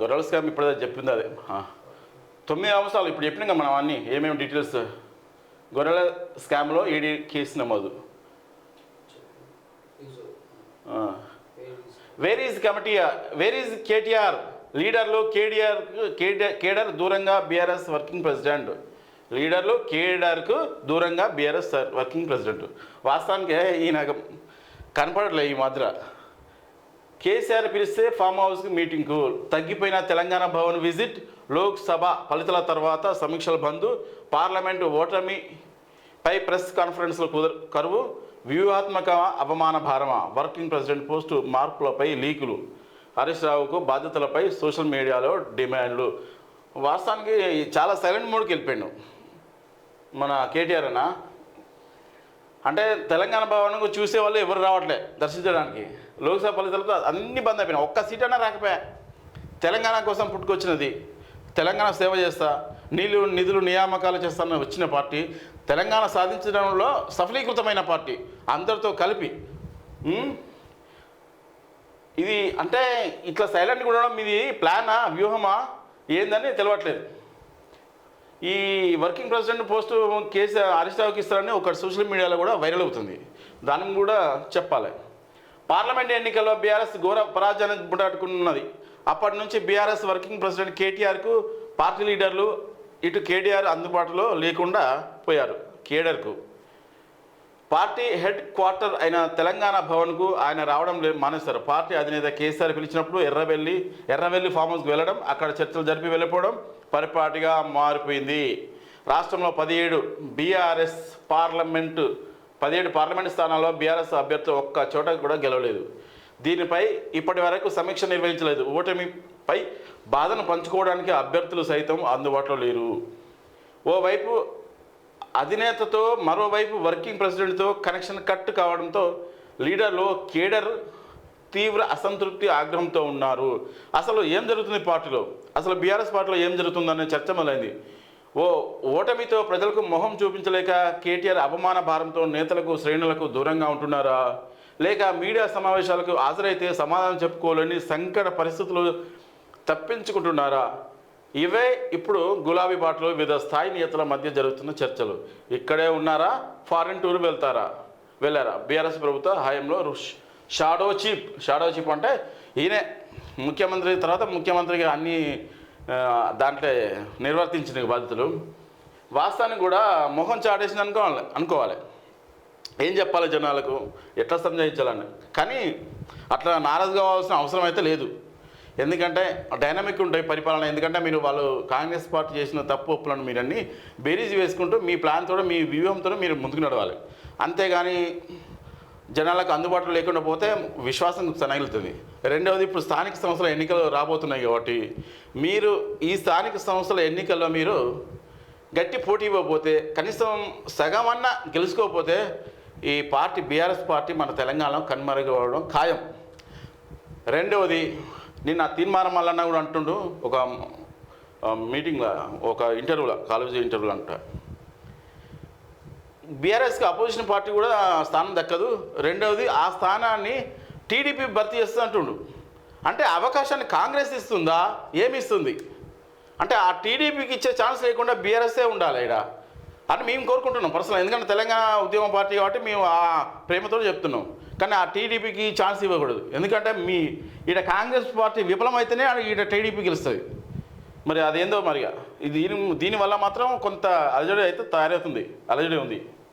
గొర్రెల స్కామ్ ఇప్పుడే చెప్పింది అదే. తొమ్మిది అంశాలు ఇప్పుడు చెప్పినాక మనం అన్నీ. ఏమేమి డీటెయిల్స్ గొర్రెల స్కామ్లో ఈడీ కేసు నమోదు. Where is committee where is KTR లీడర్లు కేటీఆర్ కేడర్ దూరంగా బీఆర్ఎస్ వర్కింగ్ ప్రెసిడెంట్ లీడర్లు కేడర్కు దూరంగా బీఆర్ఎస్ వర్కింగ్ ప్రెసిడెంట్ వాస్తవానికి ఈయన కనపడట్లే ఈ మాత్ర కేసీఆర్ పిలిస్తే ఫామ్ హౌస్కి మీటింగ్కు తగ్గిపోయిన తెలంగాణ భవన్ విజిట్ లోక్సభ ఫలితాల తర్వాత సమీక్షల బంధు పార్లమెంటు ఓటమి పై ప్రెస్ కాన్ఫరెన్స్లో కుదర కరువు వ్యూహాత్మక అవమాన భారమా వర్కింగ్ ప్రెసిడెంట్ పోస్టు మార్పులపై లీకులు. హరీష్ రావుకు బాధ్యతలపై సోషల్ మీడియాలో డిమాండ్లు. వాస్తవానికి చాలా సైలెంట్ మోడ్కి వెళ్ళిపోయాడు. మన కేటీఆర్ అన్న అంటే తెలంగాణ భవన్కు చూసే వాళ్ళు ఎవరు రావట్లే దర్శించడానికి. లోక్సభ ఫలితాలతో అన్ని బంద్ అయిపోయినాయి. ఒక్క సీట్ అయినా రాకపోయా. తెలంగాణ కోసం పుట్టుకొచ్చినది. తెలంగాణ సేవ చేస్తా నీళ్ళు నిధులు నియామకాలు చేస్తానని వచ్చిన పార్టీ తెలంగాణ సాధించడంలో సఫలీకృతమైన పార్టీ అందరితో కలిపి ఇది అంటే ఇట్లా సైలెంట్గా ఉండడం ఇది ప్లానా వ్యూహమా ఏందని తెలియట్లేదు ఈ working president post case Harish రావుకి ఇస్తారని ఒక సోషల్ మీడియాలో కూడా వైరల్ అవుతుంది. దానికి కూడా చెప్పాలి. పార్లమెంట్ ఎన్నికల్లో బీఆర్ఎస్ ఘోర పరాజయానికి బుటాటుకున్నది అప్పటి నుంచి బీఆర్ఎస్ వర్కింగ్ ప్రెసిడెంట్ కేటీఆర్కు పార్టీ లీడర్లు ఇటు కేటీఆర్ అందుబాటులో లేకుండా పోయారు. కేడర్కు. పార్టీ హెడ్ క్వార్టర్ అయిన తెలంగాణ భవన్కు ఆయన రావడం మానేస్తారు. పార్టీ అధినేత కేసీఆర్ పిలిచినప్పుడు ఎర్రవెల్లి ఎర్రవెల్లి ఫామ్ హౌస్కి వెళ్ళడం అక్కడ చర్చలు జరిపి వెళ్ళిపోవడం పరిపాటిగా మారిపోయింది. రాష్ట్రంలో పదిహేడు బీఆర్ఎస్ పార్లమెంటు పదిహేడు పార్లమెంటు స్థానాల్లో బీఆర్ఎస్ అభ్యర్థి ఒక్క చోట కూడా గెలవలేదు. దీనిపై ఇప్పటి వరకు సమీక్ష నిర్వహించలేదు. ఓటమిపై బాధను పంచుకోవడానికి అభ్యర్థులు సైతం అందుబాటులో లేరు. ఓవైపు అధినేతతో మరోవైపు వర్కింగ్ ప్రెసిడెంట్తో కనెక్షన్ కట్ కావడంతో లీడర్లో కేడర్ తీవ్ర అసంతృప్తి ఆగ్రహంతో ఉన్నారు. అసలు ఏం జరుగుతుంది పార్టీలో? అసలు బీఆర్ఎస్ పార్టీలో ఏం జరుగుతుందనే చర్చ మొదలైంది. ఓ ఓటమితో ప్రజలకు మొహం చూపించలేక కేటీఆర్ అవమాన భారంతో నేతలకు శ్రేణులకు దూరంగా ఉంటున్నారా? లేక మీడియా సమావేశాలకు హాజరైతే సమాధానం చెప్పుకోలేని సంకట పరిస్థితులు తప్పించుకుంటున్నారా? ఇవే ఇప్పుడు గులాబీ బాటలు వివిధ స్థాయి నేతల మధ్య జరుగుతున్న చర్చలు. ఇక్కడే ఉన్నారా? ఫారిన్ టూర్ వెళ్తారా? వెళ్ళారా? బీఆర్ఎస్ ప్రభుత్వ హయాంలో షాడో చీఫ్ షాడో చీఫ్ అంటే ఈయనే ముఖ్యమంత్రి తర్వాత ముఖ్యమంత్రిగా అన్ని దాంట్లో నిర్వర్తించిన బాధ్యతలు. వాస్తవానికి కూడా మొహం చాటేసింది అనుకోవాలి అనుకోవాలి. ఏం చెప్పాలి జనాలకు? ఎట్లా సంజాయించాలని? కానీ అట్లా నారాజు కావాల్సిన అవసరం అయితే లేదు. ఎందుకంటే డైనమిక్ ఉంటాయి పరిపాలన. ఎందుకంటే మీరు వాళ్ళు కాంగ్రెస్ పార్టీ చేసిన తప్పు ఒప్పులను మీరు అన్ని బేరీజ్ వేసుకుంటూ మీ ప్లాన్తో మీ వ్యూహంతో మీరు ముందుకు నడవాలి. అంతేగాని జనాలకు అందుబాటులో లేకుండా పోతే విశ్వాసం సనగిలుతుంది. రెండవది ఇప్పుడు స్థానిక సంస్థల ఎన్నికలు రాబోతున్నాయి కాబట్టి మీరు ఈ స్థానిక సంస్థల ఎన్నికల్లో మీరు గట్టి పోటీ ఇవ్వకపోతే కనీసం సగం గెలుచుకోకపోతే ఈ పార్టీ బీఆర్ఎస్ పార్టీ మన తెలంగాణలో కనుమరుగవడం ఖాయం. రెండవది నిన్న తీర్మానం మల్లన్న కూడా అంటుండు ఒక మీటింగ్లో ఒక ఇంటర్వ్యూలో కాలేజీ ఇంటర్వ్యూలో అంట. బీఆర్ఎస్కి అపోజిషన్ పార్టీ కూడా స్థానం దక్కదు. రెండవది ఆ స్థానాన్ని టీడీపీ భర్తీ చేస్తుంది అంటుండు. అంటే అవకాశాన్ని కాంగ్రెస్ ఇస్తుందా? ఏమి ఇస్తుంది? అంటే ఆ టీడీపీకి ఇచ్చే ఛాన్స్ లేకుండా బీఆర్ఎస్ఏ ఉండాలి ఇక్కడ అని మేము కోరుకుంటున్నాం పర్సనల్ ఎందుకంటే తెలంగాణ ఉద్యమ పార్టీ కాబట్టి మేము ఆ ప్రేమతో చెప్తున్నాం. కానీ ఆ టీడీపీకి ఛాన్స్ ఇవ్వకూడదు. ఎందుకంటే మీ ఈడ కాంగ్రెస్ పార్టీ విఫలమైతేనే ఈడ టీడీపీ గెలుస్తుంది. మరి అదేందో మరిగా. ఇది దీని దీనివల్ల మాత్రం కొంత అలజడి అయితే తయారవుతుంది అలజడి ఉంది.